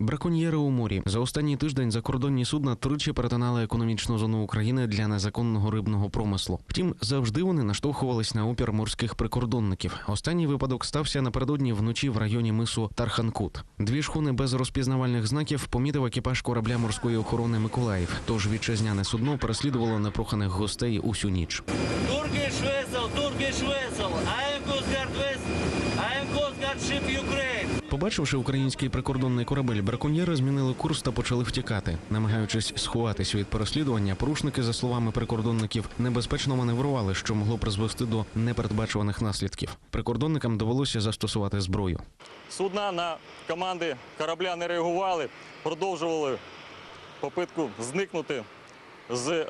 Браконьєри у морі за останній тиждень закордонні судна тричі перетинали економічну зону України для незаконного рибного промислу. Втім, завжди вони наштовхувались на опір морських прикордонників. Останній випадок стався напередодні вночі в районі мису Тарханкут. Дві шхуни без розпізнавальних знаків помітив екіпаж корабля морської охорони Миколаїв. Тож вітчизняне судно переслідувало непроханих гостей усю ніч. Turkish vessel, Turkish vessel. I Побачивши український прикордонний корабель, браконьєри змінили курс та почали втікати. Намагаючись сховатися від переслідування, порушники, за словами прикордонників, небезпечно маневрували, що могло призвести до непередбачуваних наслідків. Прикордонникам довелося застосувати зброю. Судна на команди корабля не реагували, продовжували попитку зникнути з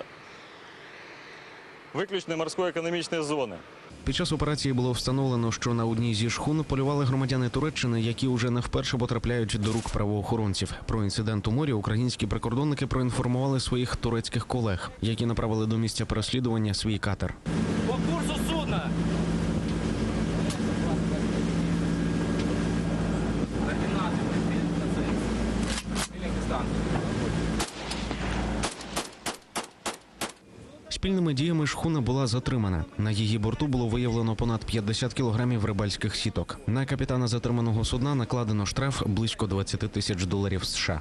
виключної морської економічної зони. Під час операції було встановлено, що на одній зі шхун полювали громадяни Туреччини, які уже не вперше потрапляють до рук правоохоронців. Про інцидент у морі українські прикордонники проінформували своїх турецьких колег, які направили до місця переслідування свій катер. По курсу судна. Спільними діями шхуна була затримана. На її борту було виявлено понад 50 кілограмів рибальських сіток. На капітана затриманого судна накладено штраф близько 20 тисяч доларів США.